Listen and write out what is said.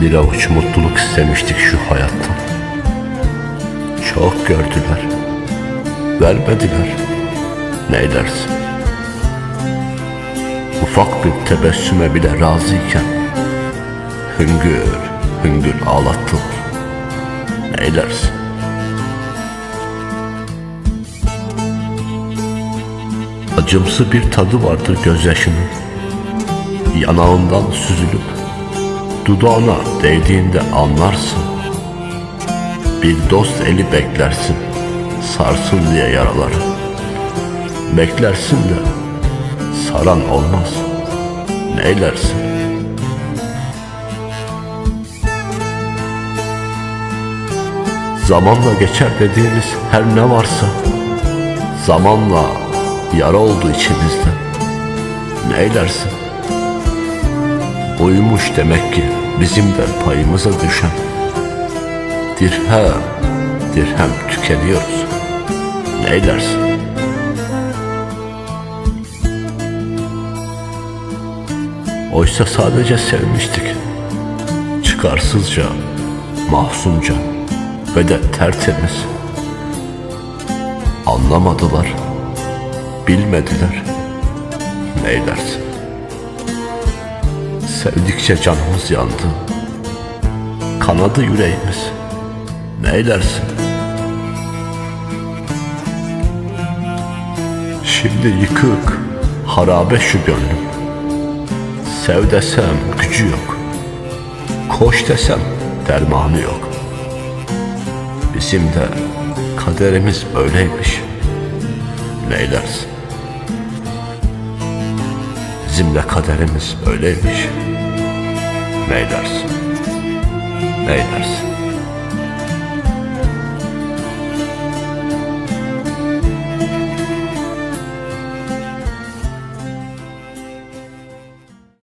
Bir avuç mutluluk istemiştik şu hayattan. Çok gördüler, vermediler. Neylersin? Ufak bir tebessüme bile razıyken hüngür hüngür ağlattılar. Neylersin? Acımsı bir tadı vardır gözyaşının. Yanağından süzülüp dudağına değdiğinde anlarsın. Bir dost eli beklersin, sarsın diye yaraları. Beklersin de saran olmaz. Neylersin? Zamanla geçer dediğimiz her ne varsa zamanla yara oldu içimizde. Neylersin? Uyumuş demek ki bizim de payımıza düşen. Dirhem, dirhem tükeniyoruz. Neylersin? Oysa sadece sevmiştik. Çıkarsızca, mahzunca ve de tertemiz. Anlamadılar, bilmediler. Neylersin? Sevdikçe canımız yandı. Kanadı yüreğimiz. Neylersin? Şimdi yıkık, harabe şu gönlüm. Sev desem gücü yok. Koş desem dermanı yok. Bizim de kaderimiz böyleymiş. Neylersin? Bizim de kaderimiz böyleymiş. Neylersin? Neylersin?